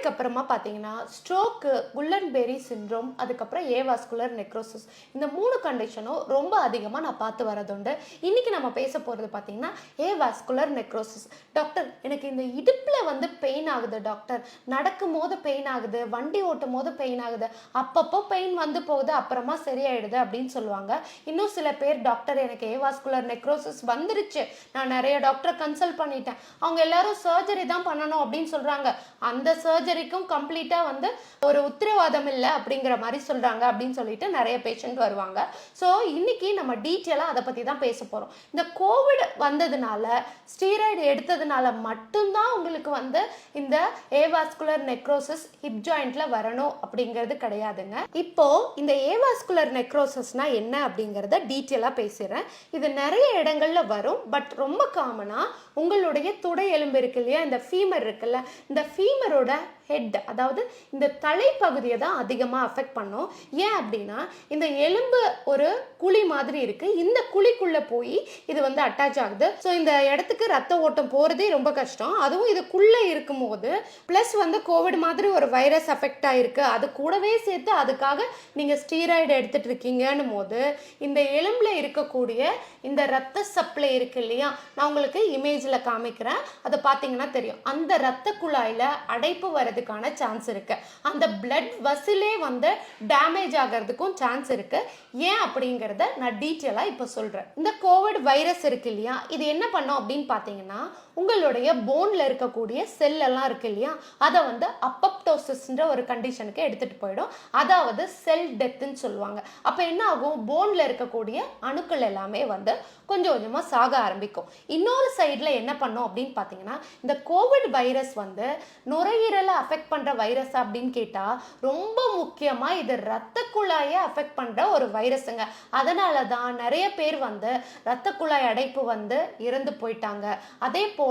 அதுக்கப்புறமா பார்த்தீங்கன்னா stroke Guillain Barre syndrome அதுக்கப்புறம் ஏவாஸ்குலர் நெக்ரோசிஸ் இந்த மூணு கண்டிஷனும் ரொம்ப அதிகமாக நான் பார்த்து வரதுண்டு இன்னைக்கு நம்ம பேச போகிறது பார்த்தீங்கன்னா ஏவாஸ்குலர் நெக்ரோசிஸ் டாக்டர் எனக்கு இந்த இடுப்பில் வந்து பெயின் ஆகுது டாக்டர் நடக்கும் போது பெயின் ஆகுது வண்டி ஓட்டும் போது பெயின் ஆகுது. அப்பப்போ பெயின் வந்து போகுது அப்புறமா சரியாயிடுது அப்படின்னு சொல்லுவாங்க. இன்னும் சில பேர் டாக்டர் எனக்கு ஏவாஸ்குலர் நெக்ரோசிஸ் வந்துருச்சு. நான் நிறைய டாக்டரை கன்சல்ட் பண்ணிட்டேன். அவங்க எல்லாரும் சர்ஜரி தான் பண்ணணும் அப்படின்னு சொல்றாங்க. அந்த சர்ஜரிக்கும் கம்ப்ளீட்டாக வந்து ஒரு உத்தரவாதம் இல்லை அப்படிங்கிற மாதிரி சொல்கிறாங்க அப்படின்னு சொல்லிட்டு நிறைய பேஷண்ட் வருவாங்க. ஸோ இன்னைக்கு நம்ம டீட்டெயிலாக அதை பற்றி தான் பேச போகிறோம் இந்த கோவிட் வந்ததுனால ஸ்டீராய்டு எடுத்ததுனால மட்டும்தான் உங்களுக்கு வந்து இந்த ஏவாஸ்குலர் நெக்ரோசஸ் ஹிப் ஜாயிண்ட்ல வரணும் அப்படிங்கிறது கிடையாதுங்க. இப்போ இந்த ஏவாஸ்குலர் நெக்ரோசஸ்னா என்ன அப்படிங்கிறத டீட்டெயிலாக பேசுகிறேன் இது நிறைய இடங்கள்ல வரும். பட் ரொம்ப காமனாக உங்களுடைய துடை எலும்பு இருக்கு இல்லையா? இந்த ஃபீமர் இருக்குல்ல? இந்த ஃபீமரோட ஹெட் அதாவது இந்த தலைப்பகுதியை தான் அதிகமாக அஃபெக்ட் பண்ணும். ஏன் அப்படின்னா இந்த எலும்பு ஒரு குழி மாதிரி இருக்குது இந்த குழிக்குள்ளே போய் இது வந்து அட்டாச் ஆகுது. ஸோ இந்த இடத்துக்கு ரத்த ஓட்டம் போகிறதே ரொம்ப கஷ்டம். அதுவும் இதுக்குள்ளே இருக்கும்போது ப்ளஸ் வந்து கோவிட் மாதிரி ஒரு வைரஸ் அஃபெக்ட் ஆகிருக்கு அது கூடவே சேர்த்து அதுக்காக நீங்கள் ஸ்டீராய்டு எடுத்துகிட்டு இருக்கீங்கன்னும் போது இந்த எலும்பில் இருக்கக்கூடிய இந்த ரத்த சப்ளை இருக்கு இல்லையா? நான் உங்களுக்கு இமேஜில் காமிக்கிறேன். அதை பார்த்தீங்கன்னா தெரியும். அந்த ரத்த குழாயில் அடைப்பு ஆகிறதுக்கான சான்ஸ் இருக்கு. அந்த பிளட் வசிலே வந்து டேமேஜ் ஆகிறதுக்கும் சான்ஸ் இருக்கு. ஏன் அப்படிங்கிறத நான் டீட்டெயிலாக இப்போ சொல்கிறேன் இந்த கோவிட் வைரஸ் இருக்கு இல்லையா? இது என்ன பண்ணோம் அப்படின்னு பார்த்தீங்கன்னா உங்களுடைய போனில் இருக்கக்கூடிய செல்லெல்லாம் இருக்கு இல்லையா? அதை வந்து அப்பப்டோசிஸ்ன்ற ஒரு கண்டிஷனுக்கு எடுத்துகிட்டு போயிடும். அதாவது செல் டெத்துன்னு சொல்லுவாங்க. அப்போ என்ன ஆகும்? போனில் இருக்கக்கூடிய அணுக்கள் எல்லாமே வந்து கொஞ்சம் கொஞ்சமாக சாக ஆரம்பிக்கும். இன்னொரு சைடில் என்ன பண்ணும் அப்படின்னு பார்த்தீங்கன்னா இந்த கோவிட் வைரஸ் வந்து நுரையீரலை அஃபெக்ட் பண்ணுற வைரஸ் அப்படின்னு கேட்டால் ரொம்ப முக்கியமாக இது ரத்த குழாயை அஃபெக்ட் பண்ணுற ஒரு வைரஸுங்க அதனால தான் நிறைய பேர் வந்து ரத்த குழாய் அடைப்பு வந்து இறந்து போயிட்டாங்க. அதே போல்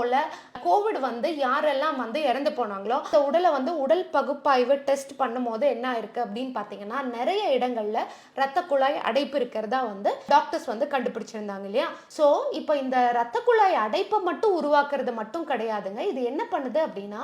கோவிட் வந்து யாரெல்லாம் வந்து இறந்து போனாங்களோ அந்த உடலை வந்து உடல் பகுப்பாய்வு டெஸ்ட் பண்ணும்போது என்ன ஆயிருக்கு அப்படின்னு பார்த்தீங்கன்னா நிறைய இடங்கள்ல ரத்த குழாய் அடைப்பு இருக்கிறதா வந்து டாக்டர்ஸ் வந்து கண்டுபிடிச்சிருந்தாங்க இல்லையா? ஸோ இப்போ இந்த ரத்த குழாய் அடைப்பை மட்டும் உருவாக்குறது மட்டும் கிடையாதுங்க. இது என்ன பண்ணுது அப்படின்னா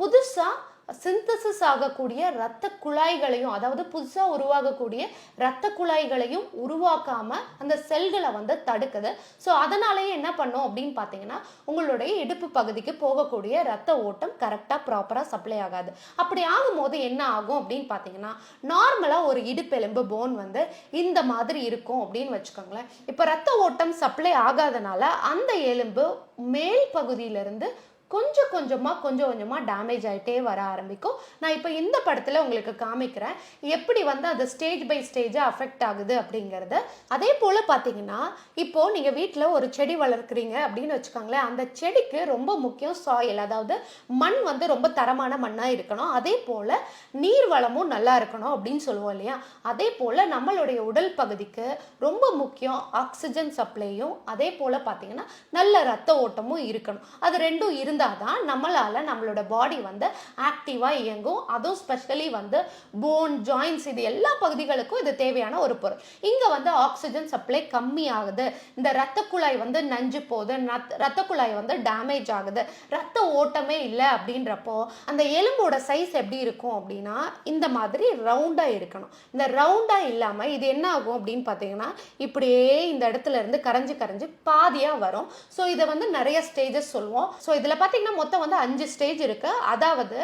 புதுசா சிந்தசிஸ் ஆகக்கூடிய இரத்த குழாய்களையும் அதாவது புதுசாக உருவாகக்கூடிய இரத்த குழாய்களையும் உருவாக்காம அந்த செல்களை வந்து தடுக்குது. ஸோ அதனாலேயே என்ன பண்ணும் அப்படின்னு பார்த்தீங்கன்னா உங்களுடைய இடுப்பு பகுதிக்கு போகக்கூடிய இரத்த ஓட்டம் கரெக்டாக ப்ராப்பராக சப்ளை ஆகாது. அப்படி ஆகும்போது என்ன ஆகும் அப்படின்னு பார்த்தீங்கன்னா நார்மலாக ஒரு இடுப்பெலும்பு போன் வந்து இந்த மாதிரி இருக்கும் அப்படின்னு வச்சுக்கோங்களேன். இப்போ ரத்த ஓட்டம் சப்ளை ஆகாதனால அந்த எலும்பு மேல் பகுதியிலிருந்து கொஞ்சம் கொஞ்சமாக கொஞ்சம் கொஞ்சமாக டேமேஜ் ஆகிட்டே வர ஆரம்பிக்கும். நான் இப்போ இந்த படத்தில் உங்களுக்கு காமிக்கிறேன். எப்படி வந்து அது ஸ்டேஜ் பை ஸ்டேஜாக அஃபெக்ட் ஆகுது அப்படிங்கிறத. அதே போல் பார்த்தீங்கன்னா இப்போது நீங்கள் வீட்டில் ஒரு செடி வளர்க்குறீங்க அப்படின்னு வச்சுக்கோங்களேன். அந்த செடிக்கு ரொம்ப முக்கியம் சாயில் அதாவது மண் வந்து ரொம்ப தரமான மண்ணாக இருக்கணும். அதே போல் நீர் வளமும் நல்லா இருக்கணும் அப்படின்னு சொல்லுவோம் இல்லையா? அதே போல் நம்மளுடைய உடல் பகுதிக்கு ரொம்ப முக்கியம் ஆக்சிஜன் சப்ளையும் அதே போல் பார்த்தீங்கன்னா நல்ல ரத்த ஓட்டமும் இருக்கணும். அது ரெண்டும் இருந்தால் தான் நம்மளால் நம்மளோட பாடி வந்து ஆக்டிவாக இயங்கும். அதுவும் ஸ்பெஷலி வந்து போன் ஜாயின்ஸ் இது எல்லா பகுதிகளுக்கும் இது தேவையான ஒரு பொருள். இங்கே வந்து ஆக்சிஜன் சப்ளை கம்மி ஆகுது இந்த ரத்த குழாய் வந்து நஞ்சு போகுது. நத்- ரத்த குழாய் வந்து டேமேஜ் ஆகுது. ரத்த ஓட்டமே இல்லை அப்படின்றப்போ அந்த எலும்போட சைஸ் எப்படி இருக்கும் அப்படின்னா இந்த மாதிரி ரவுண்டாக இருக்கணும். இந்த ரவுண்டாக இல்லாமல் இது என்ன ஆகும் அப்படின்னு பார்த்தீங்கன்னா இப்படியே இந்த இடத்துல இருந்து கரைஞ்சு கரைஞ்சு பாதியாக வரும். ஸோ இதை வந்து நிறைய ஸ்டேஜஸ் சொல்லுவோம் ஸோ இதில் பார்த்தீங்கன்னா மொத்தம் வந்து அஞ்சு ஸ்டேஜ் இருக்குது அதாவது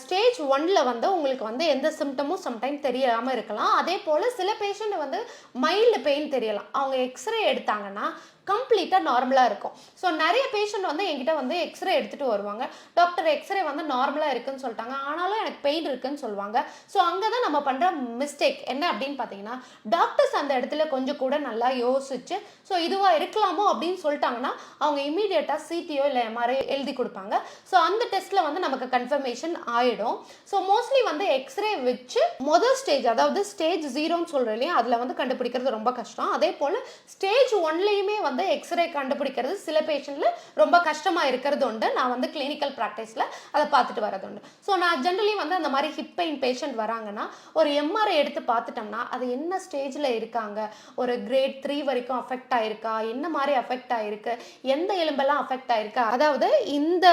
ஸ்டேஜ் ஒன்ல வந்து உங்களுக்கு வந்து எந்த சிம்டமும் சம்டைம் தெரியாமல் இருக்கலாம். அதே போல் சில பேஷண்ட் வந்து மைல்டு பெயின் தெரியலாம். அவங்க எக்ஸ்ரே எடுத்தாங்கன்னா கம்ப்ளீட்டாக நார்மலாக இருக்கும். ஸோ நிறைய பேஷண்ட் வந்து என்கிட்ட வந்து எக்ஸ்ரே எடுத்துகிட்டு வருவாங்க. டாக்டர் எக்ஸ்ரே வந்து நார்மலாக இருக்குன்னு சொல்லிட்டாங்க. ஆனாலும் எனக்கு பெயின் இருக்குன்னு சொல்லுவாங்க. ஸோ அங்கே தான் நம்ம பண்ணுற மிஸ்டேக் என்ன அப்படின்னு பார்த்தீங்கன்னா டாக்டர்ஸ் அந்த இடத்துல கொஞ்சம் கூட நல்லா யோசிச்சு ஸோ இதுவாக இருக்கலாமோ? அப்படின்னு சொல்லிட்டாங்கன்னா அவங்க இமீடியட்டாக சிடிஓ இல்லை எம்ஆர்ஐ எழுதி கொடுப்பாங்க. ஸோ அந்த டெஸ்ட்டில் வந்து நமக்கு கன்ஃபர்மேஷன் ஆகிடும் ஸோ மோஸ்ட்லி வந்து எக்ஸ்ரே வச்சு முதல் ஸ்டேஜ் அதாவது ஸ்டேஜ் ஜீரோன்னு சொல்கிறோம் இல்லையா? அதில் வந்து கண்டுபிடிக்கிறது ரொம்ப கஷ்டம். அதே போல் ஸ்டேஜ் ஒன்லேயுமே வந்து எக்ஸ்ரே கண்டுபிடிக்கிறது. சில பேஷண்ட்ல ரொம்ப கஷ்டமாக இருக்கிறது உண்டு. நான் வந்து கிளினிக்கல் ப்ராக்டிஸில் அதை பார்த்துட்டு வரது உண்டு. ஸோ நான் ஜென்ரலி வந்து அந்த மாதிரி ஹிப் பெயின் பேஷண்ட் வராங்கன்னா ஒரு எம்ஆர்ஐ எடுத்து பார்த்துட்டோம்னா அது என்ன ஸ்டேஜில் இருக்காங்க? ஒரு கிரேட் த்ரீ வரைக்கும் அஃபெக்ட் ஆயிருக்கா? என்ன மாதிரி அஃபெக்ட் ஆயிருக்கு? எந்த எலும்பெல்லாம் அஃபெக்ட் ஆயிருக்கா? அதாவது இந்த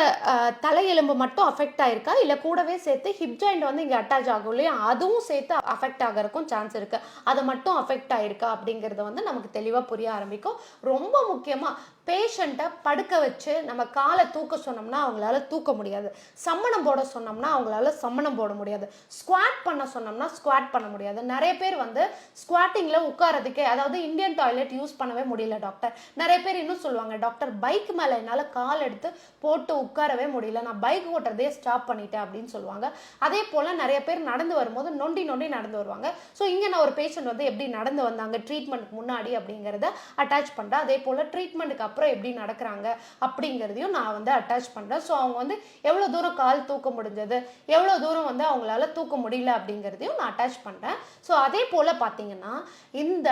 தலை எலும்பு மட்டும் அஃபெக்ட் ஆயிருக்கா? இல்லை கூடவே சேர்த்து ஹிப் ஜாயிண்ட் வந்து இங்கே அட்டாச் ஆகும் இல்லையா? அதுவும் சேர்த்து அஃபெக்ட் ஆகிறதுக்கும் சான்ஸ் இருக்குது அது மட்டும் அஃபெக்ட் ஆயிருக்கா? அப்படிங்கிறது வந்து நமக்கு தெளிவாக புரிய ஆரம்பிக்கும். ரொம்ப முக்கியமாக பேஷண்ட்டை படுக்க வச்சு நம்ம காலை தூக்க சொன்னோம்னா அவங்களால தூக்க முடியாது. சம்மணம் போட சொன்னோம்னா அவங்களால சம்மணம் போட முடியாது. ஸ்குவாட் பண்ண சொன்னோம்னா ஸ்குவாட் பண்ண முடியாது. நிறைய பேர் வந்து ஸ்குவாட்டிங்கில் உட்காரதுக்கே அதாவது இந்தியன் டாய்லெட் யூஸ் பண்ணவே முடியல டாக்டர் நிறைய பேர் இன்னும் சொல்லுவாங்க டாக்டர் பைக் மேலே என்னால் கால் எடுத்து போட்டு உட்காரவே முடியல. நான் பைக் ஓட்டுறதே ஸ்டாப் பண்ணிட்டேன் அப்படின்னு சொல்லுவாங்க. அதே போல் நிறைய பேர் நடந்து வரும்போது நொண்டி நொண்டி நடந்து வருவாங்க. ஸோ இங்கே நான் ஒரு பேஷண்ட் வந்து எப்படி நடந்து வந்தாங்க ட்ரீட்மெண்ட்டுக்கு முன்னாடி அப்படிங்கிறத அட்டாச் பண்ணுறேன் அதே போல் ட்ரீட்மெண்ட்டுக்கு அப்புறம் எப்படி நடக்கிறாங்க அப்படிங்கிறதையும் நான் வந்து அட்டாச் பண்ணுறேன் ஸோ அவங்க வந்து எவ்வளோ தூரம் கால் தூக்க முடிஞ்சது எவ்வளோ தூரம் வந்து அவங்களால தூக்க முடியல அப்படிங்கிறதையும் நான் அட்டாச் பண்ணுறேன் ஸோ அதே போல் பார்த்தீங்கன்னா இந்த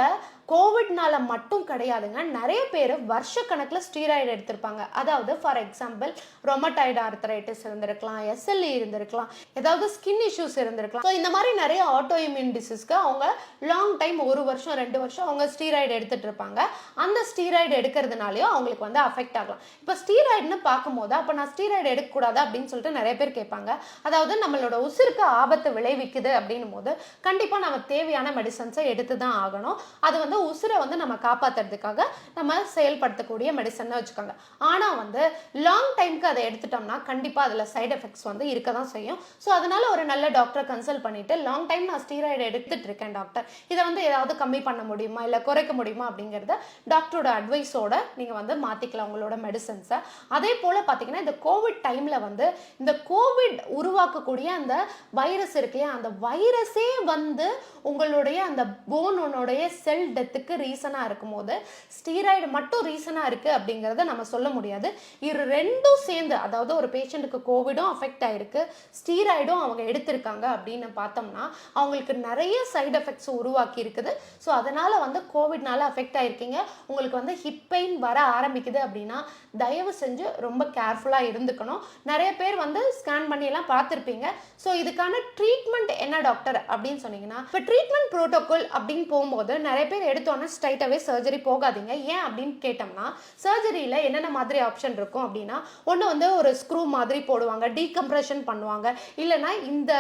கோவிட்னால மட்டும் கிடையாதுங்க. நிறைய பேர் வருஷக்கணக்கில் ஸ்டீராய்டு எடுத்திருப்பாங்க. அதாவது ஃபார் எக்ஸாம்பிள் ரொமட்டாய்டு ஆர்த்தரைட்டிஸ் இருந்திருக்கலாம் எஸ்எல்இ இருந்திருக்கலாம் ஏதாவது ஸ்கின் இஷ்யூஸ் இருந்திருக்கலாம். ஸோ இந்த மாதிரி நிறைய ஆட்டோ இம்யூன் டிசீஸ்க்கு அவங்க லாங் டைம் ஒரு வருஷம் ரெண்டு வருஷம் அவங்க ஸ்டீராய்டு எடுத்துட்டு இருப்பாங்க. அந்த ஸ்டீராய்டு எடுக்கிறதுனாலையும் அவங்களுக்கு வந்து அஃபெக்ட் ஆகலாம். இப்போ ஸ்டீராய்டுன்னு பார்க்கும்போது அப்போ நான் ஸ்டீராய்டு எடுக்கக்கூடாது அப்படின்னு சொல்லிட்டு நிறைய பேர் கேட்பாங்க. அதாவது நம்மளோட உசிருக்கு ஆபத்து விளைவிக்குது அப்படின்னும் போது கண்டிப்பாக நம்ம தேவையான மெடிசன்ஸை எடுத்து தான் ஆகணும். அது வந்து உசுரை வந்து நம்ம காப்பாற்றுறதுக்காக நம்ம செயல்படுத்தக்கூடிய மெடிசன்னு வச்சுக்கோங்க. ஆனால் வந்து லாங் டைம்க்கு அதை எடுத்துட்டோம்னா கண்டிப்பாக அதில் சைடு எஃபெக்ட்ஸ் வந்து இருக்க தான் செய்யும். ஸோ அதனால ஒரு நல்ல டாக்டரை கன்சல்ட் பண்ணிட்டு லாங் டைம் நான் ஸ்டீராய்டு எடுத்துட்டு இருக்கேன் டாக்டர் இதை வந்து ஏதாவது கம்மி பண்ண முடியுமா? இல்லை குறைக்க முடியுமா? அப்படிங்கிறத டாக்டரோட அட்வைஸோட நீங்கள் வந்து மாற்றிக்கலாம் உங்களோட மெடிசன்ஸை அதே போல் பார்த்தீங்கன்னா இந்த கோவிட் டைமில் வந்து இந்த கோவிட் உருவாக்கக்கூடிய அந்த வைரஸ் இருக்கு இல்லையா? அந்த வைரஸே வந்து உங்களுடைய அந்த போனோனுடைய செல் டெத்துக்கு ரீசனாக இருக்கும்போது ஸ்டீராய்டு மட்டும் ரீசனாக இருக்குது அப்படிங்கிறத நம்ம சொல்ல முடியாது. இது ரெண்டும் சேர்ந்து அதாவது ஒரு பேஷண்ட்டுக்கு கோவிடும் அஃபெக்ட் ஆகிருக்கு ஸ்டீராய்டும் அவங்க எடுத்திருக்காங்க அப்படின்னு பார்த்தோம்னா அவங்களுக்கு நிறைய சைடு எஃபெக்ட்ஸ் உருவாக்கி இருக்குது. ஸோ அதனால் வந்து கோவிட்னால அஃபெக்ட் ஆகிருக்கீங்க உங்களுக்கு வந்து ஹிப் பெயின் வர ஆரம்பிக்குது அப்படின்னா தயவு செஞ்சு ரொம்ப கேர்ஃபுல்லாக இருந்துக்கணும். நிறைய பேர் வந்து ஸ்கேன் பண்ணியெல்லாம் பார்த்துருப்பீங்க. ஸோ இதுக்கான ட்ரீட்மெண்ட் என்ன டாக்டர் அப்படின்னு சொன்னீங்கன்னா இப்போ ட்ரீட்மெண்ட் ப்ரோட்டோகால் அப்படின்னு போகும்போது நிறைய பேர் எடுத்தோன்னே ஸ்ட்ரைட்டாகவே சர்ஜரி போகாதீங்க. ஏன் அப்படின்னு கேட்டோம்னா சர்ஜரியில் என்னென்ன மாதிரி ஆப்ஷன் இருக்கும் அப்படின்னா ஒன்று வந்து ஒரு ஸ்க்ரூ மாதிரி போடுவாங்க டீகம்ப்ரெஷன் பண்ணுவாங்க. இல்லைன்னா இந்த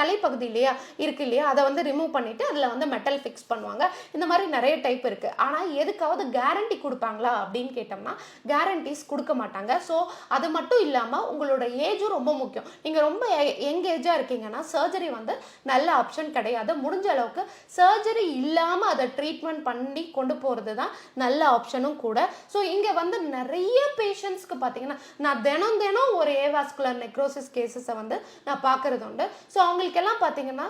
தலைப்பகுதி இல்லையா இருக்கு இல்லையா அதை வந்து ரிமூவ் பண்ணிவிட்டு அதில் வந்து மெட்டல் ஃபிக்ஸ் பண்ணுவாங்க. இந்த மாதிரி நிறைய டைப் இருக்குது ஆனால் எதுக்காவது கேரண்டி கொடுப்பாங்களா அப்படின்னு கேட்டோம்னா கேரண்டிஸ் கொடுக்க மாட்டாங்க. ஸோ அது மட்டும் இல்லாமல் உங்களோட ஏஜும் ரொம்ப முக்கியம். நீங்கள் ரொம்ப யங் ஏஜாக இருக்கீங்கன்னா சர்ஜரி வந்து நல்ல ஆப்ஷன் கிடையாது. முடிஞ்ச அளவுக்கு சர்ஜரி இல்லாமல் அதை ட்ரீட்மெண்ட் பண்ணி கொண்டு போகிறது தான் நல்ல ஆப்ஷனும் கூட. ஸோ இங்கே வந்து நிறைய பேஷண்ட்ஸ்க்கு பார்த்தீங்கன்னா நான் தினம் தினம் ஒரு ஏவாஸ்குலர் நெக்ரோசிஸ் கேசஸை வந்து நான் பார்க்குறது உண்டு ஸோ அவங்களுக்கெல்லாம் பார்த்தீங்கன்னா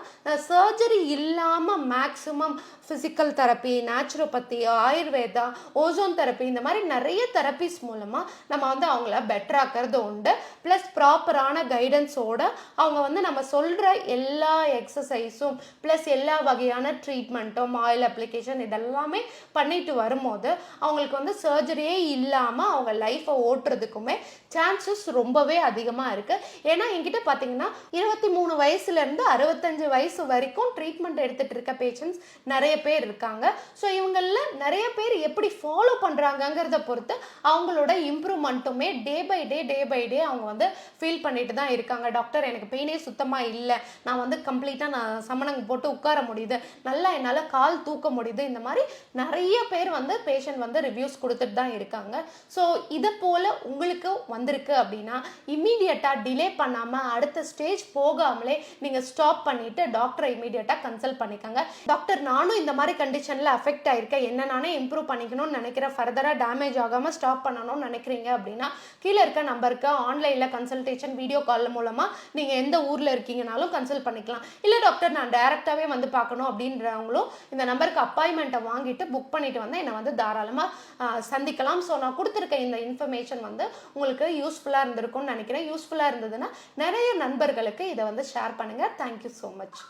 சர்ஜரி இல்லாமல் maximum physical therapy naturopathy Ayurveda ozone therapy இந்த மாதிரி நிறைய தெரப்பிஸ் மூலமாக நம்ம வந்து அவங்கள பெட்டராக்கிறது உண்டு. ப்ளஸ் ப்ராப்பரான கைடன்ஸோட அவங்க வந்து நம்ம சொல்கிற எல்லா எக்ஸசைஸும் ப்ளஸ் எல்லா வகையான ட்ரீட்மெண்ட்டும் ஆயில் அப்ளிகேஷன் இதெல்லாமே பண்ணிட்டு வரும்போது அவங்களுக்கு வந்து சர்ஜரியே இல்லாமல் அவங்க லைஃப்பை ஓட்டுறதுக்குமே சான்சஸ் ரொம்பவே அதிகமாக இருக்குது ஏன்னா என்கிட்ட பார்த்தீங்கன்னா இருபத்தி மூணு வயசுலேருந்து அறுபத்தஞ்சு வயசு வரைக்கும் ட்ரீட்மெண்ட் எடுத்துகிட்டு இருக்க பேஷண்ட்ஸ் நிறைய பேர் இருக்காங்க. ஸோ இவங்களில் நிறைய பேர் எப்படி ஃபாலோ பண்ணுறாங்கங்கிறத பொறுத்து அவங்களோட இம்ப்ரூவ்மெண்ட்டுமே day by day day by day அவங்க வந்து ஃபீல் பண்ணிட்டு தான் இருக்காங்க. டாக்டர் எனக்கு பெயினே சுத்தமாக இல்லை. நான் வந்து கம்ப்ளீட்டாக நான் சமணங்க போட்டு உட்கார முடியுது. நல்லா என்னால் கால் தூக்க முடியுது. இந்த இந்த மாதிரி நிறைய பேர் வந்து பேஷண்ட் வந்து ரிவ்யூஸ் கொடுத்துட்டு தான் இருக்காங்க. ஸோ இதை போல் உங்களுக்கு வந்திருக்கு அப்படின்னா இம்மீடியட்டாக டிலே பண்ணாமல் அடுத்த ஸ்டேஜ் போகாமலே நீங்கள் ஸ்டாப் பண்ணிவிட்டு டாக்டரை இமீடியட்டாக கன்சல்ட் பண்ணிக்கோங்க. டாக்டர் நானும் இந்த மாதிரி கண்டிஷனில் அஃபெக்ட் ஆயிருக்கேன். என்ன நானே இம்ப்ரூவ் பண்ணிக்கணும்னு நினைக்கிறேன். ஃபர்தராக டேமேஜ் ஆகாமல் ஸ்டாப் பண்ணணும்னு நினைக்கிறீங்க அப்படின்னா கீழே இருக்க நம்பருக்கு ஆன்லைனில் கன்சல்டேஷன் வீடியோ கால் மூலமாக நீங்கள் எந்த ஊரில் இருக்கீங்கனாலும் கன்சல்ட் பண்ணிக்கலாம். இல்லை டாக்டர் நான் டேரெக்டாகவே வந்து பார்க்கணும் அப்படின்றவங்களும் இந்த நம்பருக்கு அப்பாயின்மெண்ட் அப்பாயின்மெண்ட்டை வாங்கிட்டு புக் பண்ணிட்டு வந்து என்னை வந்து தாராளமாக சந்திக்கலாம். ஸோ நான் கொடுத்துருக்க இந்த இன்ஃபர்மேஷன் வந்து உங்களுக்கு யூஸ்ஃபுல்லாக இருந்திருக்கும்னு நினைக்கிறேன். யூஸ்ஃபுல்லாக இருந்ததுன்னா நிறைய நண்பர்களுக்கு இதை வந்து ஷேர் பண்ணுங்கள் தேங்க்யூ ஸோ மச்